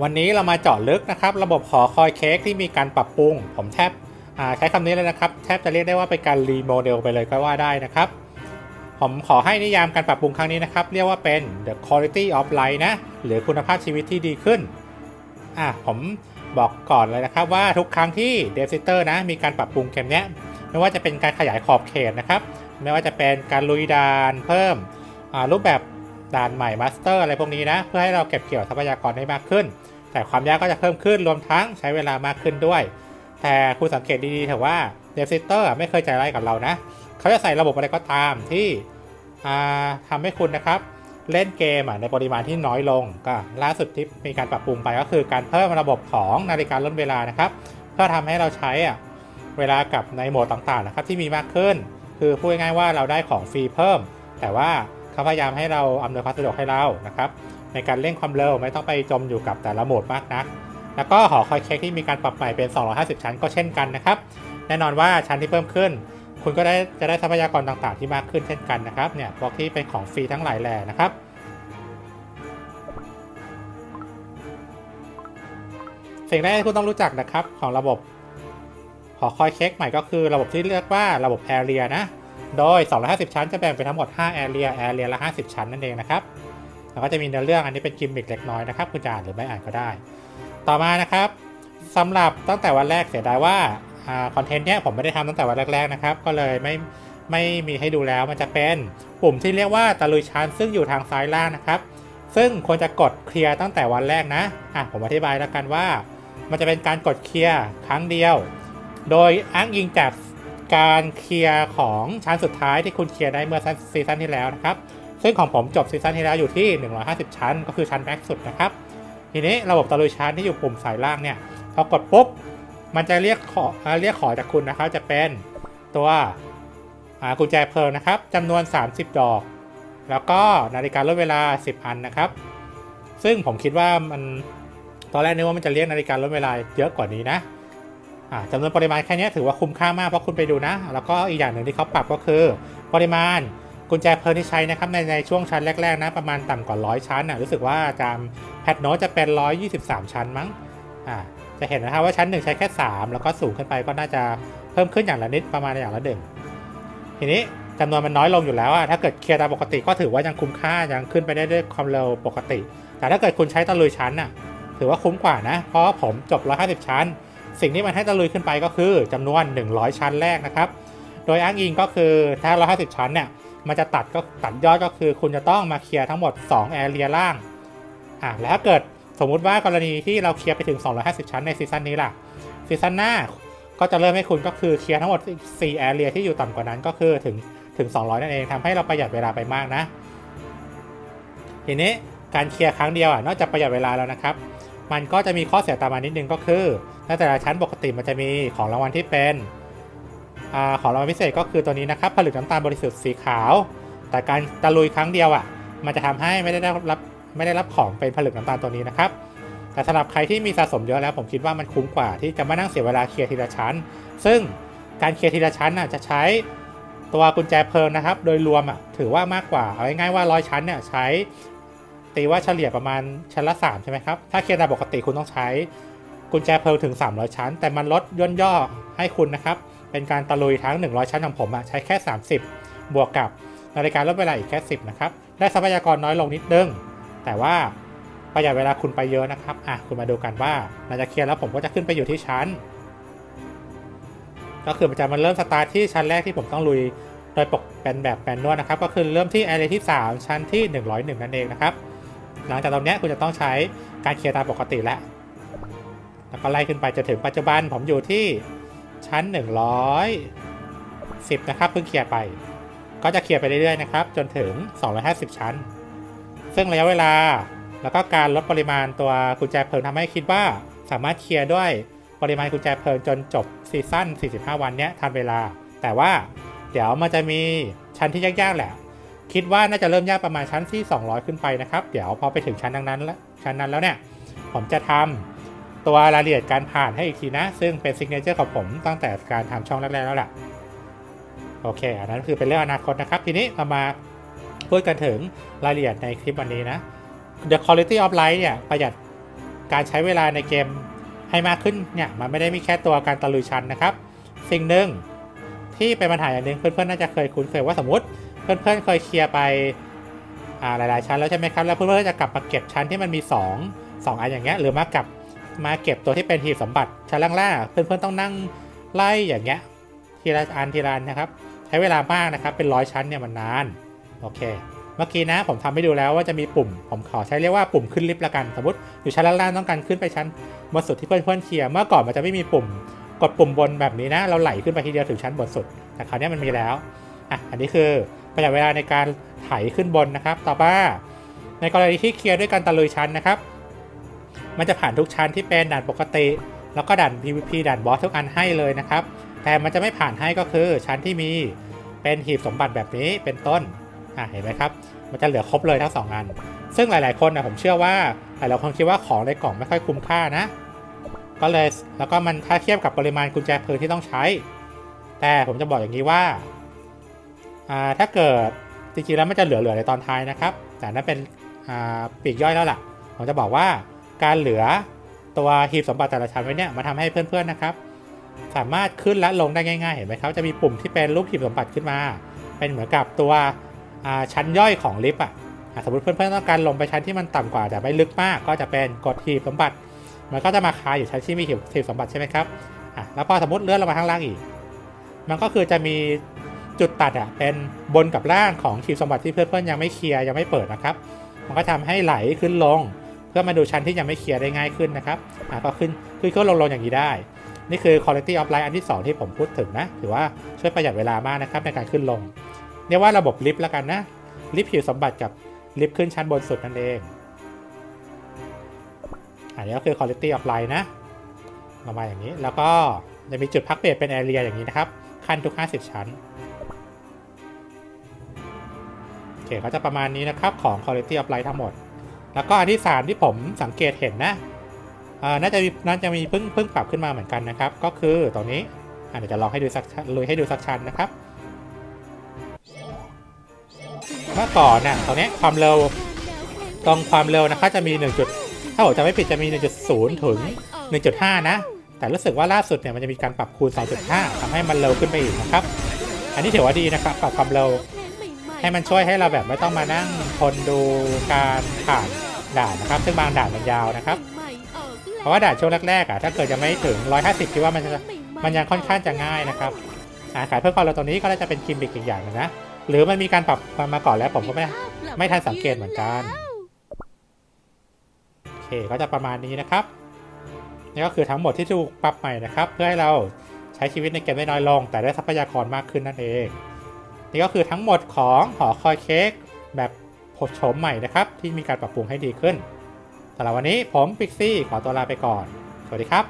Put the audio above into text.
วันนี้เรามาเจาะลึกนะครับ ระบบหอคอยเค้กที่มีการปรับปรุง ผมแทบใช้คำนี้เลยนะครับ แทบจะเรียกได้ว่าเป็นการรีโมเดลไปเลยก็ว่าได้นะครับ ผมขอให้นิยามการปรับปรุงครั้งนี้นะครับ เรียกว่าเป็น the quality of life นะ หรือคุณภาพชีวิตที่ดีขึ้นอะผมบอกก่อนเลยนะครับว่าทุกครั้งที่ d e v s i t e r นะ มีการปรับปรุงเกมเนี้ยไม่ว่าจะเป็นการขยายขอบเขตนะครับ ไม่ว่าจะเป็นการลุยดานเพิ่มรูปแบบ ด่านใหม่มาสเตอร์อะไรพวกนี้นะ เพื่อให้เราเก็บเกี่ยวทรัพยากรได้มากขึ้น แต่ความยากก็จะเพิ่มขึ้นรวมทั้งใช้เวลามากขึ้นด้วย แต่คุณสังเกตดีๆเถอะว่าเดฟซิเตอร์ไม่เคยใจร้ายกับเรานะ เขาจะใส่ระบบอะไรก็ตามที่อ่าทำให้คุณนะครับ เล่นเกมในปริมาณที่น้อยลงก็ล่าสุดที่มีการปรับปรุงไปก็คือการเพิ่มระบบของนาฬิกาล่นเวลานะครับเพื่อทำให้เราใช้เวลากับในโหมดต่างๆนะครับที่มีมากขึ้น คือพูดง่ายๆว่าเราได้ของฟรีเพิ่ม แต่ว่า เขาพยายามให้เราอำนวยความสะดวกให้เรานะครับในการเล่นความเร็วไม่ต้องไปจมอยู่กับแต่ละโหมดมากนัก แล้วก็หอคอยเค้กที่มีการปรับใหม่เป็น 250 ชั้นก็เช่นกันนะครับ แน่นอนว่าชั้นที่เพิ่มขึ้น คุณก็ได้จะได้ทรัพยากรต่างๆที่มากขึ้นเช่นกันนะครับเนี่ยบล็อกที่เป็นของฟรีทั้งหลายแหล่นะครับสิ่งแรกที่คุณต้องรู้จักนะครับของระบบหอคอยเค้กใหม่ก็คือระบบที่เรียกว่าระบบ Area นะ โดย 250 ชั้นจะแบ่งเป็นทั้งหมด 5 Area Area ละ 50 ชั้นนั่นเองนะครับแล้วก็จะมีเนื้อเรื่องอันนี้เป็นกิมมิคเล็กน้อยนะครับคุณจะอ่านหรือไม่อ่านก็ได้ ต่อมานะครับสำหรับตั้งแต่วันแรกเสียดายว่าคอนเทนต์เนี้ยผมไม่ได้ทำตั้งแต่วันแรกๆนะครับ ก็เลยไม่ไม่มีให้ดูแล้วมันจะเป็นปุ่มที่เรียกว่าตะลุยชั้นซึ่งอยู่ทางซ้ายล่างนะครับ ซึ่งควรจะกดเคลียร์ตั้งแต่วันแรกนะอะผมอธิบายแล้วกันว่า มันจะเป็นการกดเคลียร์ครั้งเดียว โดยอ้างอิงจาก การเคลียร์ของชั้นสุดท้ายที่คุณเคลียร์ได้เมื่อซีซั่นที่แล้วนะครับ ซึ่งของผมจบซีซั่นที่แล้วอยู่ที่ 150 ชั้น ก็คือชั้นแม็กสุดนะครับ ทีนี้ระบบตะลุยชั้นที่อยู่ปุ่มสายล่างเนี่ยพอกดปุ๊บ มันจะเรียกขอเรียกขอจากคุณนะครับ จะเป็นตัวกุญแจเพลิงนะครับจำนวน 30 ดอก แล้วก็นาฬิกาลดเวลา 10 อันนะครับ ซึ่งผมคิดว่ามันตอนแรกนึกว่ามันจะเรียกนาฬิกาลดเวลาเยอะกว่านี้นะ จำนวนปริมาณแค่นี้ถือว่าคุ้มค่ามากเพราะคุณไปดูนะ แล้วก็อีกอย่างหนึ่งที่เขาปรับก็คือ ปริมาณกุญแจเพลิงที่ใช้นะครับในในช่วงชั้นแรกๆนะประมาณต่ำกว่า 100 ชั้นนะรู้สึกว่าจำแพทโนจะเป็น 123 ชั้นมั้งอ่าจะเห็นนะครับว่าชั้น 1 ใช้แค่ 3 แล้วก็สูงขึ้นไปก็น่าจะเพิ่มขึ้นอย่างละนิดประมาณอย่างละหนึ่งทีนี้จำนวนมันน้อยลงอยู่แล้วอะถ้าเกิดเคลียร์ตามปกติก็ถือว่ายังคุ้มค่ายังขึ้นไปได้ด้วยความเร็วปกติ แต่ถ้าเกิดคุณใช้ตะลุยชั้นน่ะถือว่าคุ้มกว่านะ เพราะผมจบ 150 ชั้น สิ่งที่มันให้ตะลุยขึ้นไปก็คือจำนวน 100 ชั้นแรกนะครับ โดยอ้างอิงก็คือถ้า 150 ชั้นเนี่ย มันจะตัดก็ตัดยอดก็คือ คุณจะต้องมาเคลียร์ทั้งหมด2แอเรียล่าง อะแล้วถ้าเกิดสมมุติว่ากรณีที่เราเคลียร์ไปถึง 250 ชั้นในซีซั่นนี้ล่ะ ซีซั่นหน้าก็จะเริ่มให้คุณก็คือเคลียร์ทั้งหมด 4 แอเรียที่อยู่ต่ำกว่านั้นก็คือถึงถึง 200 นั่นเองทำให้เราประหยัดเวลาไปมากนะ ทีนี้การเคลียร์ครั้งเดียวอะนอกจากประหยัดเวลาแล้วนะครับ มันก็จะมีข้อเสียตามมานิดนึงก็คือ ในแต่ละชั้นปกติมันจะมีของรางวัลที่เป็นอของรางวัลพิเศษก็คือตัวนี้นะครับผลึกน้ำตาลบริสุทธิ์สีขาว แต่การตะลุยครั้งเดียวอะ มันจะทำให้ไม่ได้รับไม่ได้รับของเป็นผลึกน้ำตาลตัวนี้นะครับ แต่สำหรับใครที่มีสะสมเยอะแล้วผมคิดว่ามันคุ้มกว่าที่จะมานั่งเสียเวลาเคลียร์ทีละชั้น ซึ่งการเคลียร์ทีละชั้นอะจะใช้ตัวกุญแจเพลิงนะครับ โดยรวมอะถือว่ามากกว่า เอาง่ายๆว่าร้อยชั้นเนี่ยใช้ตีว่าเฉลี่ยประมาณชั้นละ 3 ใช่ไหมครับ ถ้าเคลียร์ตามปกติคุณต้องใช้ กุญแจเพลิงถึง 300 ชั้น แต่มันลดย่นย่อให้คุณนะครับ เป็นการตะลุยทั้ง 100 ชั้นของผมอะใช้แค่ 30 บวกกับนาฬิกาลดเวลาอีกแค่ 10 นะครับ ได้ทรัพยากรน้อยลงนิดนึง แต่ว่าประหยัดเวลาคุณไปเยอะนะครับ อะ คุณมาดูกันว่าเราจะเคลียร์แล้วผมก็จะขึ้นไปอยู่ที่ชั้น ก็คือมันจะมันเริ่มสตาร์ทที่ชั้นแรกที่ผมต้องลุย โดยปกเป็นแบบแมนนวลนะครับ ก็คือเริ่มที่แอเรียที่ 3 ชั้นที่ 101 นั่นเองนะครับ หลังจากตรงเนี้ยคุณจะต้องใช้การเคลียร์ตามปกติแล้ว แล้วก็ไล่ขึ้นไปจนถึงปัจจุบันผมอยู่ที่ชั้น 110 นะครับเพิ่งเคลียร์ไป ก็จะเคลียร์ไปเรื่อยๆนะครับ จนถึง 250 ชั้น ซึ่งระยะเวลาแล้วก็การลดปริมาณตัวกุญแจเพลิงทำให้คิดว่าสามารถเคลียร์ด้วยปริมาณกุญแจเพลิงจนจบซีซั่น 45 วันเนี้ยทันเวลา แต่ว่าเดี๋ยวมันจะมีชั้นที่ยากๆแหละ คิดว่าน่าจะเริ่มยากประมาณชั้นที่ 200 ขึ้นไปนะครับ เดี๋ยวพอไปถึงชั้นนั้นแล้วชั้นนั้นแล้วเนี่ย ผมจะทำ ตัวรายละเอียดการผ่านให้อีกทีนะ ซึ่งเป็นซิกเนเจอร์ของผมตั้งแต่การทำช่องแรกๆแล้วแหละโอเค อันนั้นคือเป็นเรื่องอนาคตนะครับ ทีนี้เรามาพูดกันถึงรายละเอียดในคลิปวันนี้นะ The quality of life เนี่ยประหยัดการใช้เวลาในเกมให้มากขึ้นเนี่ยมันไม่ได้มีแค่ตัวการตะลุยชั้นนะครับ สิ่งหนึ่งที่เป็นปัญหาอย่างหนึ่งเพื่อนๆน่าจะเคยคุ้นเคยว่าสมมติ เพื่อนๆเคยเคลียร์ไปหลายๆชั้นแล้วใช่ไหมครับแล้วเพื่อนๆจะกลับมาเก็บชั้นที่มันมี 2 2 อันอย่างเงี้ยหรือมากลับ มาเก็บตัวที่เป็นหีบสมบัติชั้นล่างๆเพื่อนๆต้องนั่งไล่อย่างเงี้ยทีละอันทีละอันนะครับ ใช้เวลามากนะครับเป็นร้อยชั้นเนี่ยมันนานโอเค เมื่อกี้นะผมทำให้ดูแล้วว่าจะมีปุ่ม ผมขอใช้เรียกว่าปุ่มขึ้นลิฟต์ละกันสมมติอยู่ชั้นล่างๆต้องการขึ้นไปชั้นบนสุดที่เพื่อนๆเคลียร์เมื่อก่อนมันจะไม่มีปุ่มกดปุ่มบนแบบนี้นะเราไหลขึ้นไปทีเดียวถึงชั้นบนสุดแต่คราวนี้มันมีแล้วอะอันนี้คือประหยัดเวลาในการไถขึ้นบนนะครับ ต่อมาในกรณีที่เคลียร์ด้วยการตะลุยชั้นนะครับ มันจะผ่านทุกชั้นที่เป็นด่านปกติ แล้วก็ด่าน PVP ด่านบอสทุกอันให้เลยนะครับ แต่มันจะไม่ผ่านให้ก็คือชั้นที่มีเป็นหีบสมบัติแบบนี้เป็นต้นอะเห็นไหมครับ มันจะเหลือครบเลยทั้งสองอัน ซึ่งหลาย ๆ คนนะผมเชื่อว่าหลายๆคนคิดว่าของในกล่องไม่ค่อยคุ้มค่านะ ก็เลยแล้วก็มันถ้าเทียบกับปริมาณกุญแจเพลิงที่ต้องใช้ แต่ผมจะบอกอย่างนี้ว่าอ่าถ้าเกิดจริงๆแล้วมันจะเหลือๆในตอนท้ายนะครับ แต่นั่นเป็นอ่าปีกย่อยแล้วล่ะ ผมจะบอกว่า การเหลือตัวหีบสมบัติแต่ละชั้นไว้เนี่ยมาทำให้เพื่อนๆนะครับ สามารถขึ้นและลงได้ง่ายๆเห็นไหมครับจะมีปุ่มที่เป็นรูปหีบสมบัติขึ้นมา เป็นเหมือนกับตัวชั้นย่อยของลิฟต์อะสมมติเพื่อนๆต้องการลงไปชั้นที่มันต่ำกว่าแต่ไม่ลึกมาก ก็จะเป็นกดหีบสมบัติมันก็จะมาคาอยู่ชั้นที่มีหีบหีบสมบัติใช่ไหมครับอะแล้วพอสมมติเลื่อนลงมาข้างล่างอีก มันก็คือจะมีจุดตัดอะเป็นบนกับล่างของหีบสมบัติที่เพื่อนๆยังไม่เคลียร์ยังไม่เปิดนะครับ มันก็ทำให้ไหลขึ้นลง เพื่อมาดูชั้นที่ยังไม่เคลียร์ได้ง่ายขึ้นนะครับอะก็ขึ้นขึ้นขึ้นลงลงอย่างนี้ได้ นี่คือ quality of life อันที่ 2 ที่ผมพูดถึงนะถือว่าช่วยประหยัดเวลามากนะครับในการขึ้นลงเรียกว่าระบบลิฟต์แล้วกันนะลิฟต์ผิวสมบัติกับลิฟต์ขึ้นชั้นบนสุดนั่นเองอันนี้ก็คือ quality of life นะลงมาอย่างนี้แล้วก็จะมีจุดพักเบรกเป็น area อย่างนี้นะครับขั้นทุก 50 ชั้นโอเคก็จะประมาณนี้นะครับของ quality of life ทั้งหมด แล้วก็อันที่ 3 ที่ผมสังเกตเห็นนะน่าจะน่าจะมีเพิ่งเพิ่งปรับขึ้นมาเหมือนกันนะครับ ก็คือตรงนี้อเดี๋ยวจะลองให้ดูสักลุยให้ดูสักชั้นนะครับ เมื่อก่อนน่ะตรงนี้ความเร็วตรงความเร็วนะคะจะมี1จุดถ้าผมจำไม่ผิดจะมี 1.0 ถึง 1.5 นะ แต่รู้สึกว่าล่าสุดเนี่ยมันจะมีการปรับคูณ 2.5ทำให้มันเร็วขึ้นไปอีกนะครับ อันนี้ถือว่าดีนะครับปรับความเร็ว ให้มันช่วยให้เราแบบไม่ต้องมานั่งทนดูการผ่านด่านนะครับ ซึ่งบางด่านมันยาวนะครับ เพราะว่าด่านช่วงแรกๆอะถ้าเกิดยังไม่ถึง 150คิดว่ามันจะมันยังค่อนข้างจะง่ายนะครับอ่าขายเพิ่มความเร็วตรงนี้ก็น่าจะเป็นกิมบิกอีกอย่างนึงนะหรือมันมีการปรับมาก่อนแล้วผมก็ไม่ไม่ทันสังเกตเหมือนกันโอเคก็จะประมาณนี้นะครับนี่ก็คือทั้งหมดที่ถูกปรับใหม่นะครับ เพื่อให้เราใช้ชีวิตในเกมได้น้อยลง แต่ได้ทรัพยากรมากขึ้นนั่นเอง นี่ก็คือทั้งหมดของหอคอยเค้กแบบโฉมใหม่นะครับ ที่มีการปรับปรุงให้ดีขึ้นสำหรับวันนี้ผมปิกซี่ขอตัวลาไปก่อน สวัสดีครับ